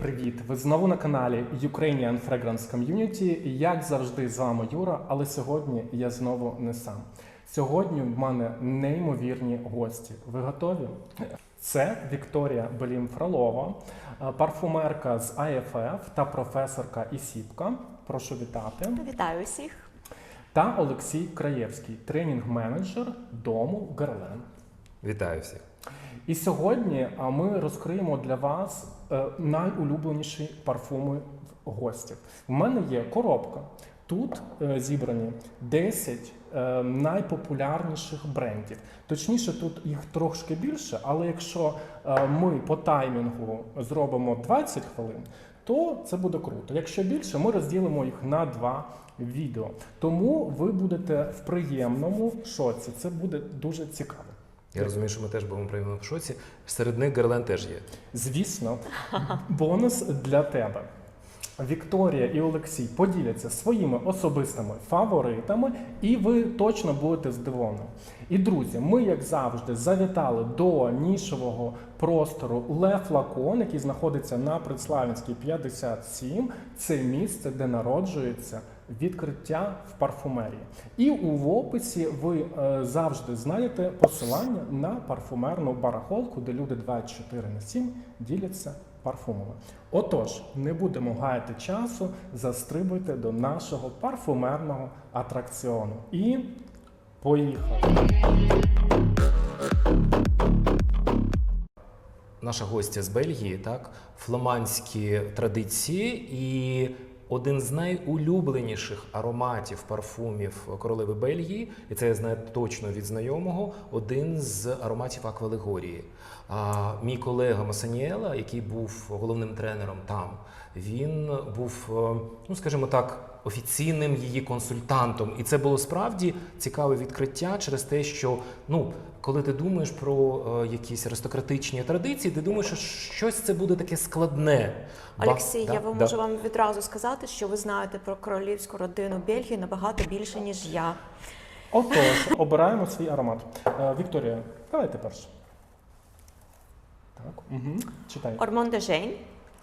привіт! Ви знову на каналі Ukrainian Fragrance Community. Як завжди, з вами Юра, але сьогодні я знову не сам. Сьогодні в мене неймовірні гості. Ви готові? Це Вікторія Белім Фролова, е, парфумерка з IFF та професорка ІСІПКа. Прошу вітати. Вітаю всіх. Та Олексій Краєвський, тренінг-менеджер дому Герлен. Вітаю всіх. І сьогодні ми розкриємо для вас найулюбленіші парфуми гостів. У мене є коробка. Тут е, зібрані 10 е, найпопулярніших брендів. Точніше, тут їх трошки більше, але якщо е, ми по таймінгу зробимо 20 хвилин, то це буде круто. Якщо більше, ми розділимо їх на два відео. Тому ви будете в приємному шоці. Це буде дуже цікаво. Я розумію, що ми теж будемо приємно в шоці. Серед них Герлен теж є. Звісно, бонус для тебе. Вікторія і Олексій поділяться своїми особистими фаворитами, і ви точно будете здивовані. І друзі, ми, як завжди, завітали до нішового простору Ле Флакон, який знаходиться на Предславінській 57. Це місце, де народжується відкриття в парфумерії. І у описі ви е, завжди знайдете посилання на парфумерну барахолку, де люди 24 на 7 діляться парфумами. Отож, не будемо гаяти часу, застрибуйте до нашого парфумерного атракціону. І поїхали! Наша гостя з Бельгії, так, фламандські традиції і один з найулюбленіших ароматів парфумів королеви Бельгії, і це я знаю точно від знайомого, один з ароматів Аквалегорії. А, мій колега Масаніела, який був головним тренером там, він був, е, ну скажімо так, офіційним її консультантом. І це було справді цікаве відкриття через те, що ну. Коли ти думаєш про е, якісь аристократичні традиції, ти думаєш, що щось це буде таке складне. Ба- Олексій, да, я вам да. можу вам відразу сказати, що ви знаєте про королівську родину Бельгії набагато більше, ніж я. Отож, обираємо свій аромат. Е, Вікторія, давайте перше. Так, угу. читай. Ормон де Жейн.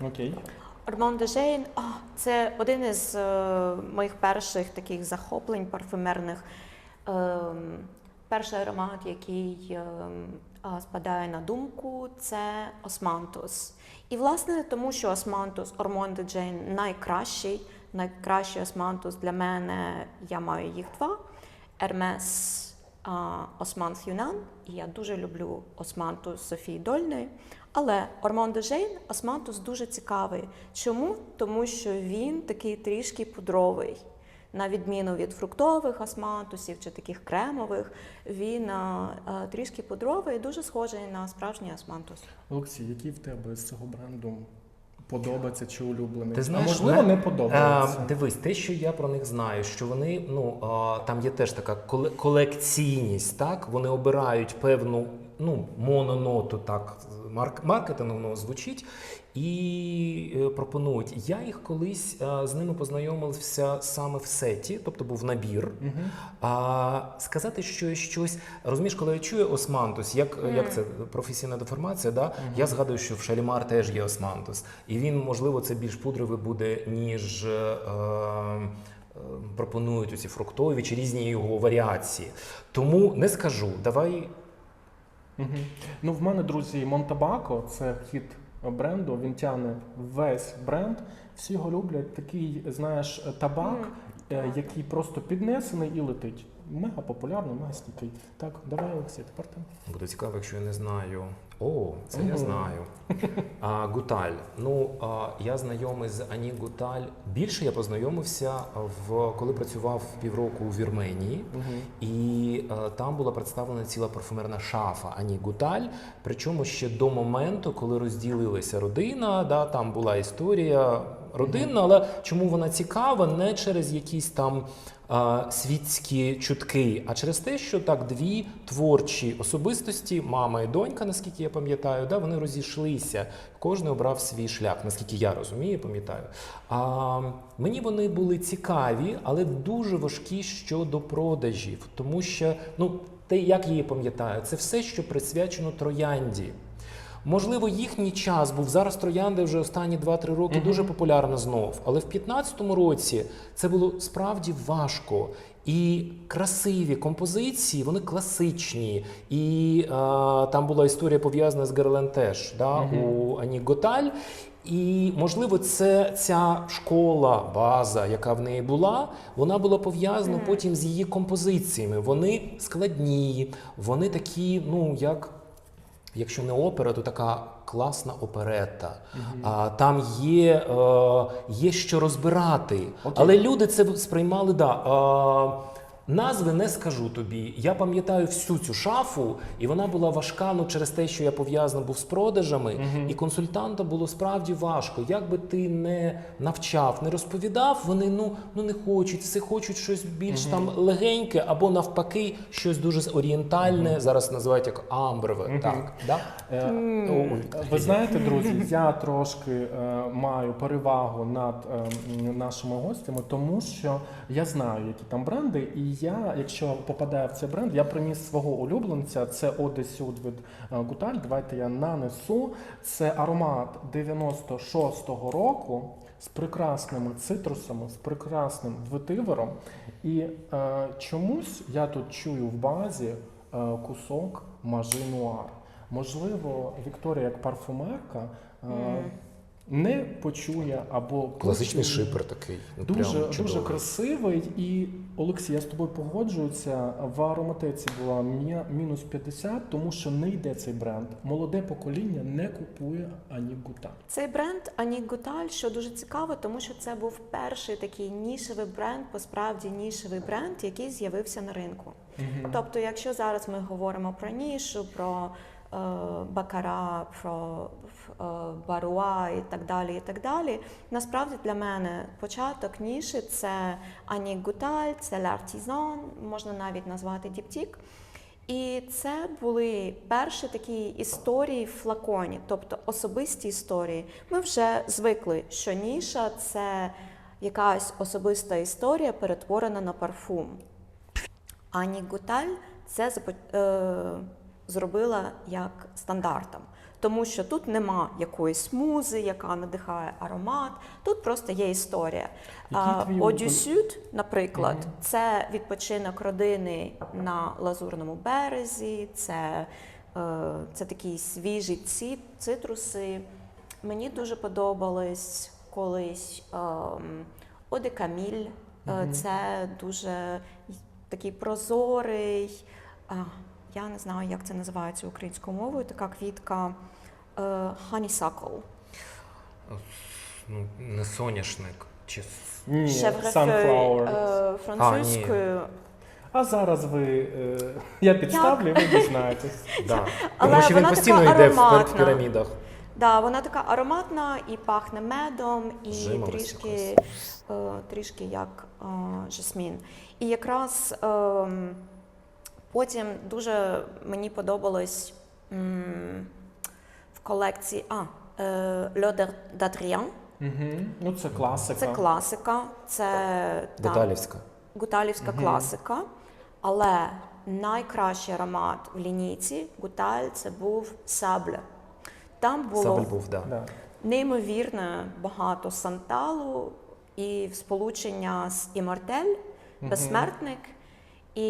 Окей. Ормон де Жейн це один із е, моїх перших таких захоплень парфюмерних. Ем, перший аромат, який ем, спадає на думку, це Османтус. І власне тому, що Османтус, Ормон де Джейн найкращий, найкращий Османтус для мене, я маю їх два. Ермес Османс Юнан, і я дуже люблю Османтус Софії Дольної. Але Ормон де Жейн Османтус дуже цікавий. Чому? Тому що він такий трішки пудровий. На відміну від фруктових османтусів чи таких кремових, він а, а, трішки пудровий і дуже схожий на справжній османтус. Олексій, який в тебе з цього бренду подобається чи улюблений? Ти знаєш, а можливо, не- не подобається. Е, дивись, те, що я про них знаю, що вони ну е, там є теж така коле- колекційність, так вони обирають певну ну мононоту, так марк маркетинговно звучить, і е, пропонують. Я їх колись е, з ними познайомився саме в сеті, тобто був набір. Мгм. А сказати, що щось розумієш, коли я чую османтус, як, як це професійна деформація, да? я згадую, що в Шалімар теж є османтус, і він, можливо, це більш пудровий буде, ніж. Е, е, Пропонують оці фруктові чи різні його варіації. Тому не скажу. Давай Ну, в мене, друзі, Монтабако це хід бренду. Він тягне весь бренд. Всі його люблять. Такий, знаєш, табак, е, який просто піднесений і летить. Мега популярний, мега стійкий. Так, давай, Олексій, тепер ти. буде цікаво, якщо я не знаю. О, це я знаю. А, Гуталь. Ну а, я знайомий з Ані Гуталь. Більше я познайомився в коли працював півроку у Вірменії. І а, там була представлена ціла парфумерна шафа Ані Гуталь. Причому ще до моменту, коли розділилася родина, да, там була історія родинна, але чому вона цікава? Не через якісь там е, світські чутки, а через те, що так дві творчі особистості, мама і донька, наскільки я пам'ятаю, да, вони розійшлися. Кожен обрав свій шлях, наскільки я розумію, пам'ятаю. А мені вони були цікаві, але дуже важкі щодо продажів, тому що ну те, як її пам'ятаю, це все, що присвячено троянді. Можливо, їхній час був зараз троянди вже останні 2-3 роки дуже популярна знов. Але в 15-му році це було справді важко. І красиві композиції, вони класичні. І е, там була історія пов'язана з Герлен теж да, у Ані Готаль. І можливо, це ця школа, база, яка в неї була, вона була пов'язана потім з її композиціями. Вони складні, вони такі, ну як якщо не опера, то така класна оперета. А, там є, е, є що розбирати. Але люди це сприймали. Да, е, Назви не скажу тобі. Я пам'ятаю всю цю шафу, і вона була важка ну, через те, що я пов'язаний був з продажами, і консультанта було справді важко. Як би ти не навчав, не розповідав, вони ну, ну не хочуть, все хочуть щось більш там легеньке, або навпаки, щось дуже орієнтальне. Зараз називають як амброве. Так, да? Е, о, Ви знаєте, друзі, я трошки е, маю перевагу над м, нашими гостями, тому що я знаю, які там бренди, і я, якщо попадаю в цей бренд, я приніс свого улюбленця. Це Оде Сюд від е, Гуталь. Давайте я нанесу. Це аромат 96-го року з прекрасними цитрусами, з прекрасним ветивером. І е, чомусь я тут чую в базі е, кусок мажи нуар. Можливо, Вікторія як парфумерка е, не почує або Класичний почує. шипер такий. Ну, Дуже, прям дуже красивий. І Олексій, я з тобою погоджуюся. В ароматеці була мі- мінус 50, тому що не йде цей бренд. Молоде покоління не купує ані гута. Цей бренд Ані Гуталь, що дуже цікаво, тому що це був перший такий нішевий бренд, по справді нішевий бренд, який з'явився на ринку. Тобто, якщо зараз ми говоримо про нішу, про бакара, про е, баруа і так далі, і так далі. Насправді для мене початок ніші це Ані Гуталь, це L'Artisan, можна навіть назвати Діптік. І це були перші такі історії в флаконі, тобто особисті історії. Ми вже звикли, що ніша це якась особиста історія, перетворена на парфум. Ані Гуталь це е, зробила як стандартом. Тому що тут нема якоїсь музи, яка надихає аромат. Тут просто є історія. Який твій Одю улюбlen- наприклад, це відпочинок родини на лазурному березі, це, е, це такі свіжі ці, цитруси. Мені дуже подобались колись ем, Оде Каміль. Е, Це дуже такий прозорий. Я не знаю, як це називається українською мовою. Така квітка е, honeysuckle. Ну, не соняшник. Чи... Ні, Sunflower. е, французькою. А зараз ви е, я підставлю, і ви дізнаєтесь. Да. Але Тому що він вона постійно така йде в, ароматна. пірамідах. Да, вона така ароматна і пахне медом, і Жимолость трішки, е, трішки як е, жасмін. І якраз е, потім дуже мені подобалось м, в колекції а, е, L'Odeur d'Adrien. Угу. Ну це класика. Це класика, це Деталівська. гуталівська класика. Але найкращий аромат в лінійці Гуталь це був Сабле. Там було Сабель був, да. Да. неймовірно багато санталу і сполучення з імортель, безсмертник. І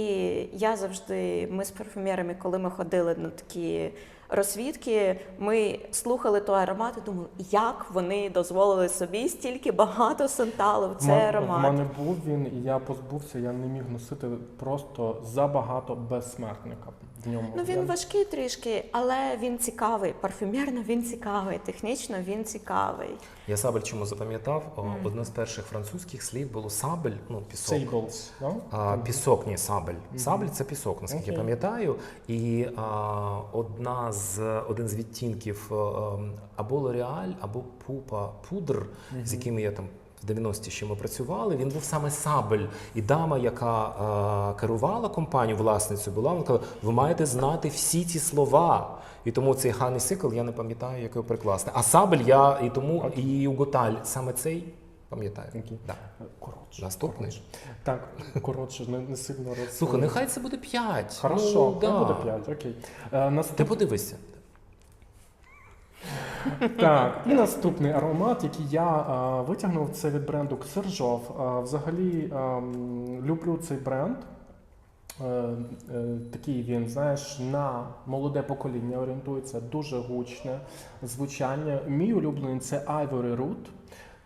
я завжди, ми з парфюмерами, коли ми ходили на такі розвідки, ми слухали той аромат і думали, як вони дозволили собі стільки багато санталу в цей Ма- аромат. У мене був він, і я позбувся, я не міг носити просто забагато безсмертника в ньому. Ну він Я- важкий трішки, але він цікавий. Парфюмерно він цікавий, технічно він цікавий. Я сабель чому запам'ятав? О, Одне з перших французьких слів було сабель, ну пісок. Sables, да? А, пісок, ні, сабель. Сабель це пісок, наскільки я пам'ятаю. І а, одна з один з відтінків ем, або L'Oreal, або Пупа Пудр, з якими я там. В 90-ті ще ми працювали, він був саме сабель. І дама, яка е, керувала компанію власницю, була вона казала, ви маєте знати всі ці слова. І тому цей Ханний Сикл я не пам'ятаю, який прекрасний. А сабель я і тому і Уготаль саме цей пам'ятаю. Окей. Да. Коротше. Наступний. Так, коротше, не, не сильно роз... Слухай, нехай це буде 5. Хорошо, ну, да. буде 5, окей. Е, наступ... Ти подивися. Так, і наступний аромат, який я а, витягнув, це від бренду Ксержов. А, взагалі а, люблю цей бренд. Е, е, такий він, знаєш, на молоде покоління орієнтується, дуже гучне звучання. Мій улюблений це Ivory Root.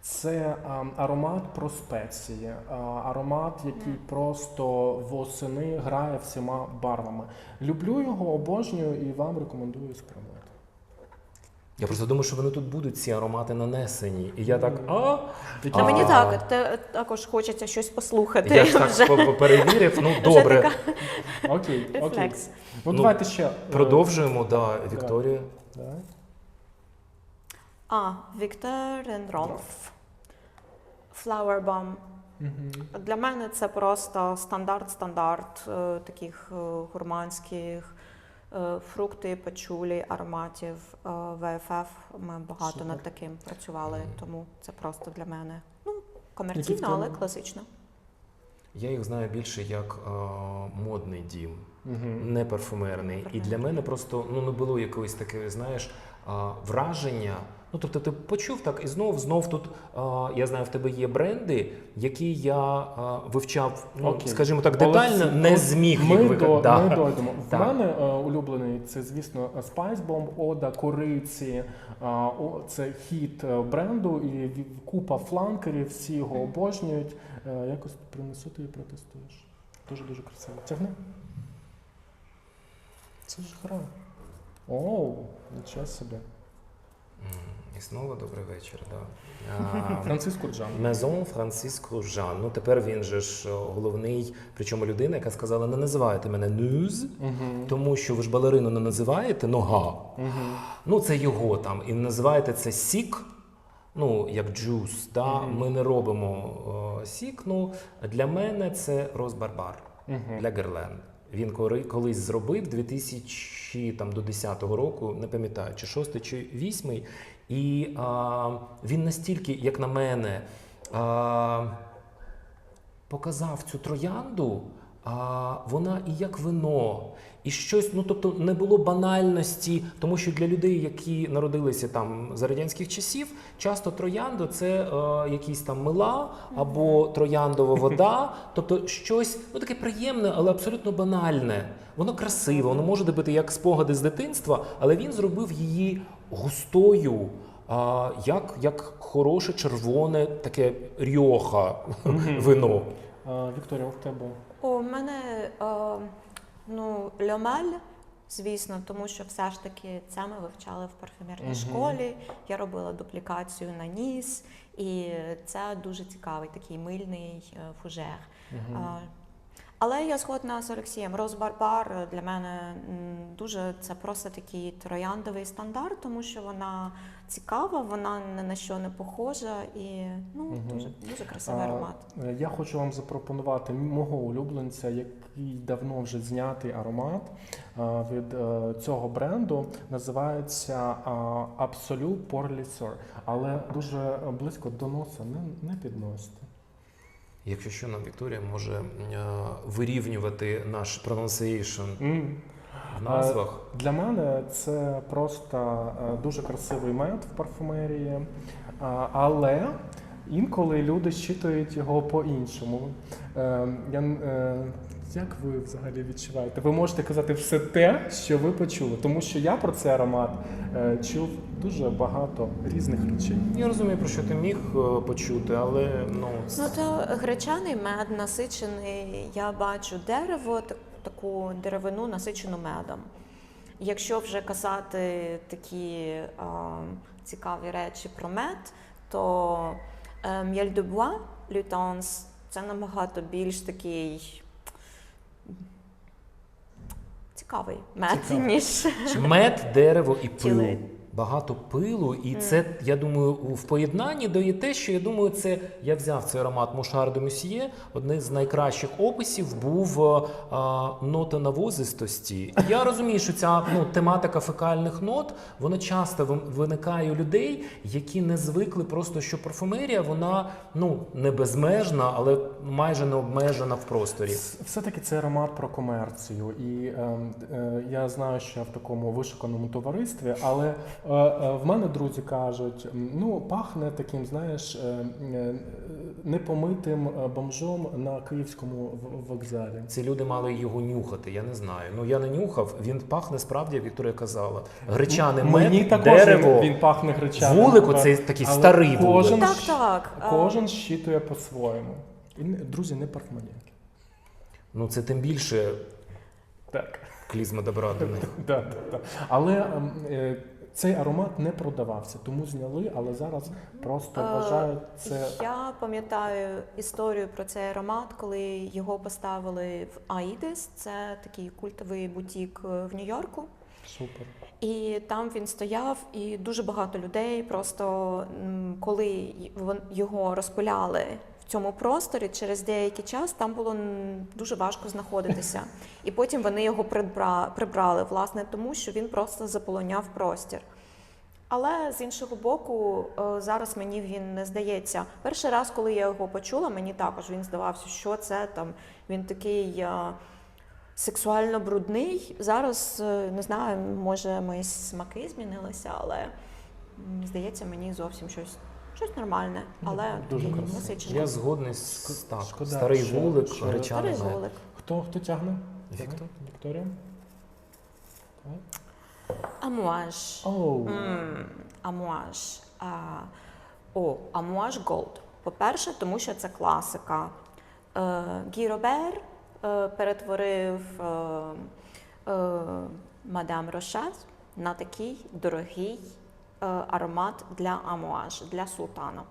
Це а, аромат про спеції, а, аромат, який просто восени грає всіма барвами. Люблю його, обожнюю і вам рекомендую спробувати. Я просто думаю, що вони тут будуть ці аромати нанесені. І я так, а А мені так те- також хочеться щось послухати. я ж так по- по- перевірив. Ну добре, Окей, окей. рефлекс. Ну, Ну, давайте ще. е, продовжуємо. Да, Вікторія. А, Віктор Ренролф. Flower Bomb. Мгм. Для мене це просто стандарт-стандарт е, таких е, гурманських фрукти, пачулі, ароматів. Е, ВФФ ми багато Супер. над таким працювали, тому це просто для мене ну, комерційно, але класично. Я їх знаю більше як е, модний дім, угу. не парфумерний. І для мене просто ну не було якоїсь таке, знаєш, е, враження. Ну тобто, ти почув так, і знов знов тут а, я знаю, в тебе є бренди, які я а, вивчав, ну Окей. скажімо так, детально, не ну, зміг Ми, їх до. Да. ми дойдемо. В Так. мене е, улюблений це, звісно, Spice Bomb, Ода, кориці. А, о, це хіт е, бренду і купа фланкерів, всі його обожнюють. Е, якось принесу ти і протестуєш. Дуже дуже красиво. Тягни. Це ж гра. Оу, нічого собі. І знову добрий вечір. Да. А, Франциско Джан. Мезон Франциско Жан. Ну тепер він же ж е, головний, причому людина, яка сказала: не називайте мене Нюз, Угу. тому що ви ж балерину не називаєте нога. Угу. Ну, це його там. І називаєте це сік. Ну, як джус, да? Мгм. ми не робимо е, сік. Ну, для мене це Розбарбар Угу. для Герлен. Він колись зробив 2000 там, до 10-го року, не пам'ятаю, чи 6 чи 8 І а, він настільки, як на мене, а, показав цю троянду, а, вона і як вино, і щось, ну тобто не було банальності, тому що для людей, які народилися там за радянських часів, часто троянда це е, якісь там мила або трояндова вода, тобто щось ну таке приємне, але абсолютно банальне. Воно красиве, воно може бути як спогади з дитинства, але він зробив її густою. А, як, як хороше червоне таке рьоха вино. А, Вікторія, у тебе. У мене е, ну, льомаль, звісно, тому що все ж таки це ми вивчали в парфюмерній Мгм. школі. Я робила дуплікацію на ніс, і це дуже цікавий такий мильний е, фужер. А, Але я згодна з Олексієм. Розбарбар для мене дуже це просто такий трояндовий стандарт, тому що вона цікава, вона ні на що не похожа і ну Мгм. дуже дуже красивий аромат. е, Я хочу вам запропонувати мого улюбленця, який давно вже знятий аромат а, від е, цього бренду. Називається Absolute Porlisor, але дуже близько до носа не, не підносите. Якщо що, нам Вікторія може е, вирівнювати наш pronunciation mm. в назвах. Для мене це просто е, дуже красивий мед в парфумерії, але інколи люди щитують його по-іншому. Е, Я, е, як ви взагалі відчуваєте? Ви можете казати все те, що ви почули, тому що я про цей аромат е, чув дуже багато різних речей. Я розумію, про що ти міг е, почути, але ну, Ну то гречаний мед насичений. Я бачу дерево, так- таку деревину насичену медом. Якщо вже казати такі а, цікаві речі про мед, то е, м'яль де буа, лютонс це набагато більш такий цікавий мед, Цікавий. ніж мед, дерево і пил. Тіли. Багато пилу, і це, я думаю, в поєднанні дає те, що я думаю, це я взяв цей аромат Мушар де Мюсьє. Один з найкращих описів був е, а, нота навозистості. Я розумію, що ця ну, тематика фекальних нот вона часто виникає у людей, які не звикли просто, що парфумерія вона ну не безмежна, але майже не обмежена в просторі. Все-таки це аромат про комерцію. І е, е, я знаю, що я в такому вишуканому товаристві, але е, Е, е, В мене друзі кажуть, ну пахне таким, знаєш, е, е, непомитим е, бомжом на київському вокзалі. Ці люди мали його нюхати, я не знаю. Ну я не нюхав, він пахне справді, як Вікторія казала. Гречане Мені мед, також дерево. він, пахне гречаним. Вулику але- цей такий але старий кожен, вулик. Так, щ- так. а, Кожен щитує по-своєму. І, друзі, не парфманіяки. Ну це тим більше Так. клізма добра до них. Да, да, да. Але ем, е, цей аромат не продавався, тому зняли, але зараз просто вважають це. Я пам'ятаю історію про цей аромат, коли його поставили в Аїдес. Це такий культовий бутік е, в Нью-Йорку. Супер. І там він стояв, і дуже багато людей просто коли його розпиляли в цьому просторі, через деякий час там було дуже важко знаходитися. І потім вони його прибра- прибрали, власне, тому що він просто заполоняв простір. Але з іншого боку, е, зараз мені він не здається. Перший раз, коли я його почула, мені також він здавався, що це там. Він такий е, сексуально брудний. Зараз е, не знаю, може мої смаки змінилися, але здається, мені зовсім щось, щось нормальне, але дуже такий красиво. Я згодний з так. Шкода, Старий що- вулик, що- Старий голик. Хто, хто тягне? Віктор. Вікторія? Амуаж. Оу. М, Амуаж. А, О, Амуаж Голд. По-перше, тому що це класика. Е, Гі Робер е, перетворив е, е, Мадам Рошет на такий дорогий аромат для Амуаж, для султана.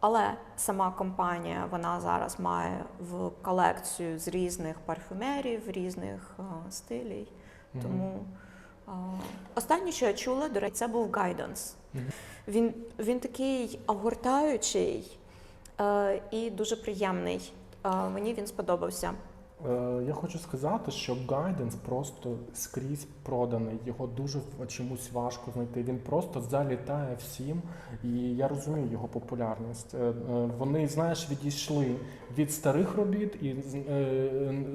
Але сама компанія вона зараз має в колекцію з різних парфюмерів, різних е, стилів. Тому останнє, що я чула, до речі, це був гайденс. Він, він такий огортаючий е, і дуже приємний. Е, мені він сподобався. Е, Я хочу сказати, що Guidance просто скрізь проданий. Його дуже чомусь важко знайти. Він просто залітає всім, і я розумію його популярність. Е, е, Вони, знаєш, відійшли від старих робіт і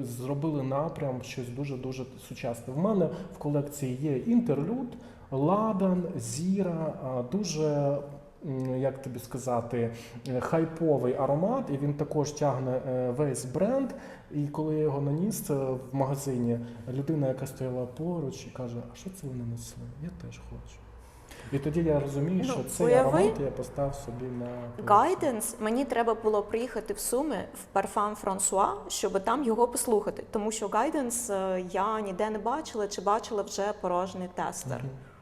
зробили напрям щось дуже дуже сучасне. В мене в колекції є інтерлюд, Ладан, Зіра, дуже. Як тобі сказати, е, хайповий аромат, і він також тягне е, весь бренд. І коли я його наніс е, в магазині, людина, яка стояла поруч, і каже: А що це вони несли? Я теж хочу. І тоді я розумію, Ну, що цей уяви- аромат я постав собі на. Гайденс мені треба було приїхати в Суми в парфам Франсуа, щоб там його послухати. Тому що гайденс я ніде не бачила чи бачила вже порожній тестер. Мгм. Е,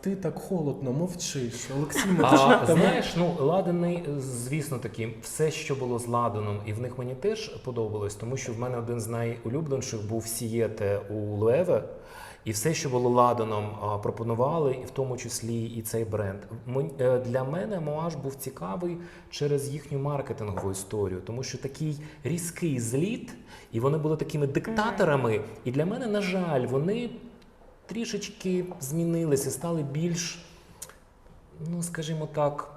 Ти так холодно, мовчиш. Олексій А, знаєш, ну ладаний, звісно таки, все, що було з ладаном, і в них мені теж подобалось, тому що в мене один з найулюбленіших був Сієте у Луеве. І все, що було ладаном, пропонували, і в тому числі і цей бренд. Е, Для мене Моаш був цікавий через їхню маркетингову історію, тому що такий різкий зліт, і вони були такими диктаторами. І для мене, на жаль, вони трішечки змінилися, стали більш ну, скажімо так,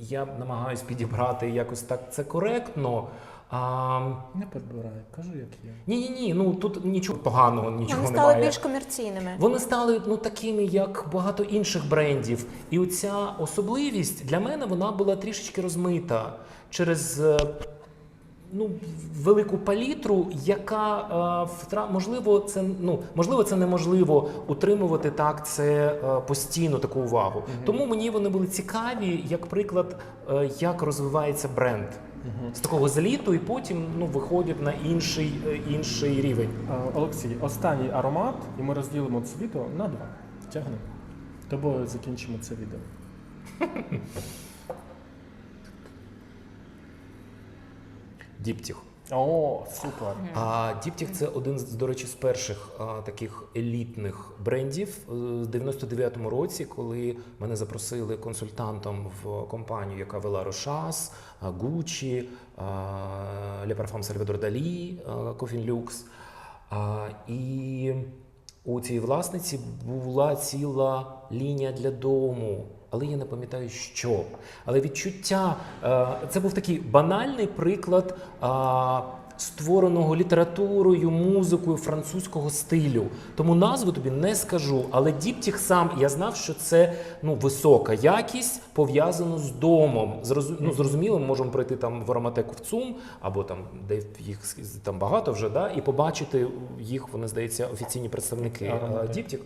я намагаюсь підібрати якось так це коректно. А, Не підбирай, кажу, як є. ні, ні, ні, ну тут нічого поганого, нічого Вони стали немає. більш комерційними. Вони стали ну такими, як багато інших брендів. І оця особливість для мене вона була трішечки розмита через е, ну, велику палітру, яка е, втра... можливо, це ну можливо, це неможливо утримувати так це е, постійно таку увагу. Тому мені вони були цікаві, як приклад, е, як розвивається бренд. З такого зліту і потім ну, виходять на інший, інший рівень. Олексій, останній аромат, і ми розділимо це відео на два. Тягни. Тобою закінчимо це відео. Діптіх. О, супер. А Діптіх це один з, до речі, з перших а, таких елітних брендів Е, з 99-му році, коли мене запросили консультантом в компанію, яка вела Рошас, Le Parfum Salvador Dali, Coffin Lux. А, І у цій власниці була ціла лінія для дому. Але я не пам'ятаю, що. Але відчуття е, це був такий банальний приклад створеного літературою, музикою французького стилю. Тому назву тобі не скажу. Але діптіх сам я знав, що це ну висока якість пов'язана з домом. Зрозу... ну, зрозуміло, ми можемо прийти там в ароматеку в ЦУМ або там, де їх там багато вже, да, і побачити їх, вони здається, офіційні представники е, діптіх.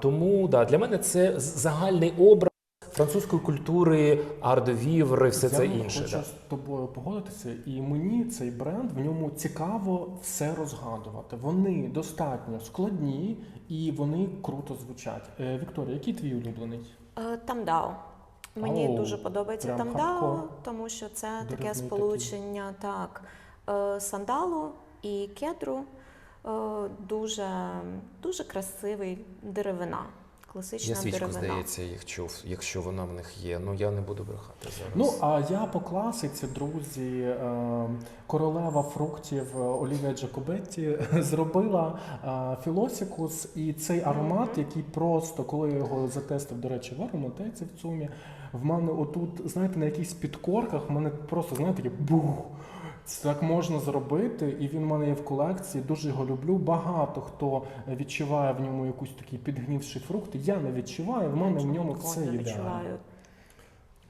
Тому да, для мене це загальний образ французької культури, ардовіври, все це інше. Я. Хочу Да. з тобою погодитися, і мені цей бренд в ньому цікаво все розгадувати. Вони достатньо складні і вони круто звучать. Е, Вікторія, який твій улюблений? Е, Тамдао. Мені Оу, дуже подобається прям Тамдао, хардкор. тому що це таке сполучення так, е, сандалу і кедру. Е, Дуже, дуже красивий деревина. Класична Я свічку, деревина. здається, їх чув, якщо вона в них є. Ну я не буду брехати зараз. Ну а я по класиці, друзі, е, королева фруктів е, Олівія Джакобетті зробила е, філосікус, і цей аромат, який просто, коли я його затестив, до речі, в ароматеці в цумі, в мене отут, знаєте, на якихось підкорках, в мене просто, знаєте, таке бух. Так можна зробити, і він в мене є в колекції. Дуже його люблю. Багато хто відчуває в ньому якусь такий підгнивший фрукт. Я не відчуваю. В мене в ньому все ідеально.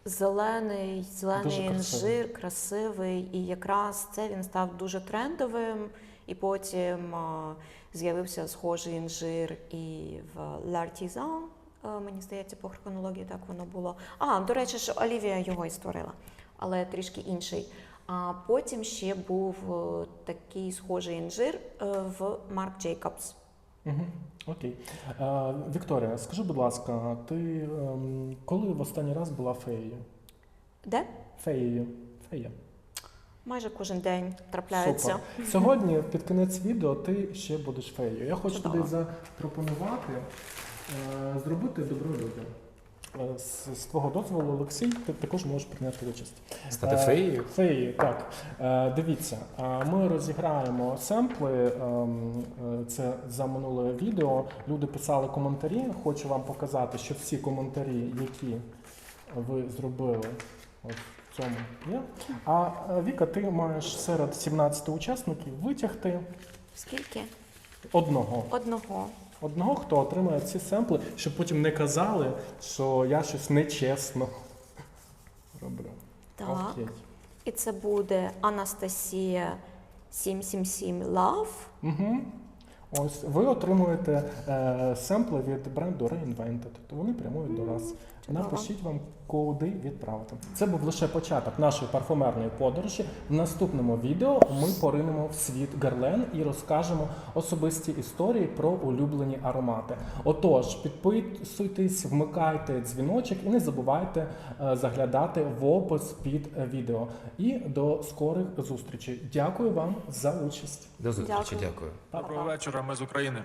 Зелений, зелений Дуже інжир, красивий, і якраз це він став дуже трендовим. І потім а, з'явився схожий інжир і в L'Artisan, е, мені здається, по хронології так воно було. А, до речі, ж Олівія його і створила, але трішки інший. А потім ще був е, такий схожий інжир е, в Марк Джейкобс. Угу. Окей. Е, Вікторія, скажи, будь ласка, ти ем, коли в останній раз була феєю? Де? Феєю. Фея. Майже кожен день трапляється. Супер. Сьогодні під кінець відео ти ще будеш феєю. Я хочу Чудово. тобі запропонувати е, зробити добро людям. Е, З, з твого дозволу, Олексій, ти також можеш прийняти участь. Стати Е, феєю? Феєю, так. Е, Дивіться, ми розіграємо семпли. ем, Це за минуле відео. Люди писали коментарі. Хочу вам показати, що всі коментарі, які ви зробили ось в цьому є. А Віка, ти маєш серед 17 учасників витягти Скільки? одного. Одного. Одного, хто отримає ці семпли, щоб потім не казали, що я щось нечесно роблю. Так. Окей. І це буде Анастасія 777 Love. Угу. Ось ви отримуєте е, семпли від бренду Reinvented, то вони прямують до вас. Чудово. Напишіть вам, куди відправити. Це був лише початок нашої парфумерної подорожі. В наступному відео ми поринемо в світ Герлен і розкажемо особисті історії про улюблені аромати. Отож, підписуйтесь, вмикайте дзвіночок і не забувайте е, заглядати в опис під відео. І до скорих зустрічей. Дякую вам за участь. До зустрічі, Дякую. дякую. Доброго вечора, ми з України.